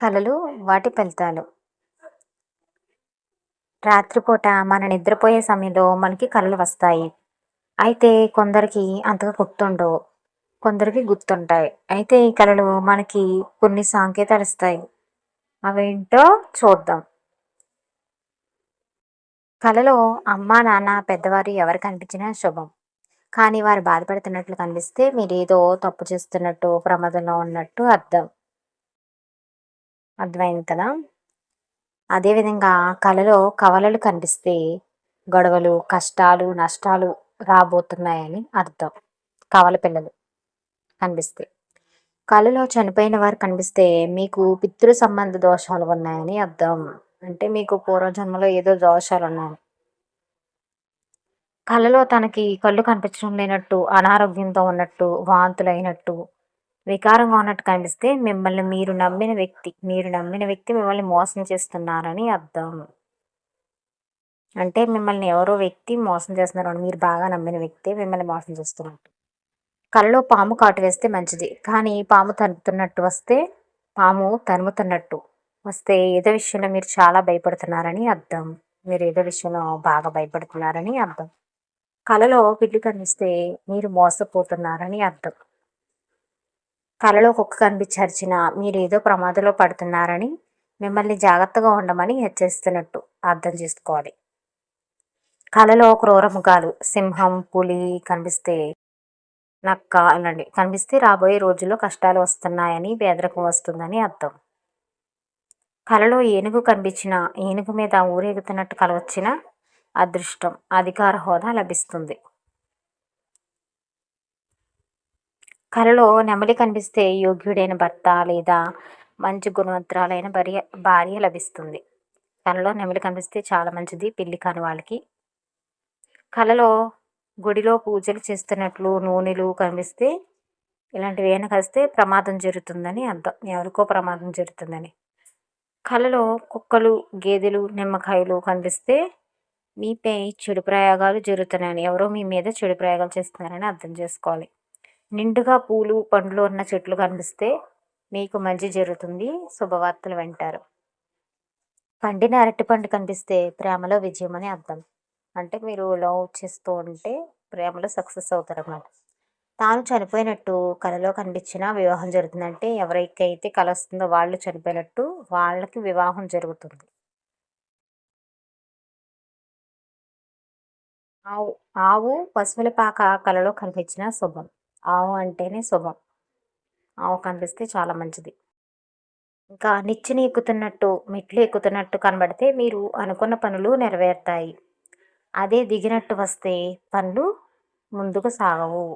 కలలు వాటి ఫలితాలు. రాత్రిపూట మన నిద్రపోయే సమయంలో మనకి కలలు వస్తాయి. అయితే కొందరికి అంతగా గుర్తుండవు. కొందరికి గుర్తుంటాయి. అయితే ఈ కళలు మనకి కొన్ని సంకేతాలు ఇస్తాయి. అవేంటో చూద్దాం. కళలో అమ్మ నాన్న పెద్దవారు ఎవరు కనిపించినా శుభం. కానీ వారు బాధపడుతున్నట్లు కనిపిస్తే మీరు ఏదో తప్పు చేస్తున్నట్టు ప్రమాదంలో ఉన్నట్టు అర్థం. అర్థమైంది కదా? అదేవిధంగా కళలో కవలలు కనిపిస్తే గొడవలు కష్టాలు నష్టాలు రాబోతున్నాయని అర్థం. కవల పిల్లలు కనిపిస్తే. కళలో చనిపోయిన వారు కనిపిస్తే మీకు పితృ సంబంధ దోషాలు ఉన్నాయని అర్థం. అంటే మీకు పూర్వజన్మలో ఏదో దోషాలు ఉన్నాయి. కళలో తనకి కళ్ళు కనిపించడం లేనట్టు అనారోగ్యంతో ఉన్నట్టు వాంతులైనట్టు వికారంగా ఉన్నట్టు కనిపిస్తే మిమ్మల్ని మీరు నమ్మిన వ్యక్తి మీరు నమ్మిన వ్యక్తి మిమ్మల్ని మోసం చేస్తున్నారని అర్థం. అంటే మిమ్మల్ని ఎవరో వ్యక్తి మోసం చేస్తున్నారు మీరు బాగా నమ్మిన వ్యక్తి మిమ్మల్ని మోసం చేస్తున్నట్టు కళ్ళలో పాము కాటు వేస్తే మంచిది కానీ పాము తరుముతున్నట్టు వస్తే పాము తరుముతున్నట్టు వస్తే ఏదో విషయంలో మీరు చాలా భయపడుతున్నారని అర్థం. మీరు ఏదో విషయంలో బాగా భయపడుతున్నారని అర్థం. కళలో పిల్లి కనిపిస్తే మీరు మోసపోతున్నారని అర్థం. కలలో కుక్క కనిపించర్చిన మీరు ఏదో ప్రమాదంలో పడుతున్నారని మిమ్మల్ని జాగ్రత్తగా ఉండమని హెచ్చరిస్తున్నట్టు అర్థం చేసుకోవాలి. కలలో క్రూరముఖాలు సింహం పులి కనిపిస్తే నక్క అనండి. కనిపిస్తే రాబోయే రోజుల్లో కష్టాలు వస్తున్నాయని పేదరికం వస్తుందని అర్థం. కలలో ఏనుగు కనిపించిన ఏనుగు మీద ఊరేగుతున్నట్టు కల వచ్చిన అదృష్టం అధికార హోదా లభిస్తుంది. కలలో నెమలి కనిపిస్తే యోగ్యుడైన భర్త లేదా మంచి గుణవంతురాలైన భార్య భార్య లభిస్తుంది. కళలో నెమలి కనిపిస్తే చాలా మంచిది పెళ్ళి కాని వాళ్ళకి. కళలో గుడిలో పూజలు చేస్తున్నట్లు నూనెలు కనిపిస్తే ఇలాంటివి ఏమైనా కలిస్తే ప్రమాదం జరుగుతుందని అర్థం. ఎవరికో ప్రమాదం జరుగుతుందని. కళలో కుక్కలు గేదెలు నిమ్మకాయలు కనిపిస్తే మీపై చెడు ప్రయోగాలు జరుగుతున్నాయని ఎవరో మీ మీద చెడు ప్రయోగాలు చేస్తున్నారని అర్థం చేసుకోవాలి. నిండుగా పూలు పండ్లు ఉన్న చెట్లు కనిపిస్తే మీకు మంచి జరుగుతుంది. శుభవార్తలు వింటారు. పండిన అరటిపండు కనిపిస్తే ప్రేమలో విజయం అని అర్థం. అంటే మీరు లవ్ చేస్తూ ఉంటే ప్రేమలో సక్సెస్ అవుతారు అన్నమాట తాను చనిపోయినట్టు కళలో కనిపించిన వివాహం జరుగుతుందంటే ఎవరికైతే కళ వస్తుందో వాళ్ళు చనిపోయినట్టు వాళ్ళకి వివాహం జరుగుతుంది. ఆవు ఆవు పశువుల పాక కళలో కనిపించిన శుభం. ఆవు అంటేనే శుభం. ఆవు కనిపిస్తే చాలా మంచిది. ఇంకా నిచ్చెన ఎక్కుతున్నట్టు మెట్లు ఎక్కుతున్నట్టు కనబడితే మీరు అనుకున్న పనులు నెరవేరుతాయి. అదే దిగినట్టు వస్తే పనులు ముందుకు సాగవు.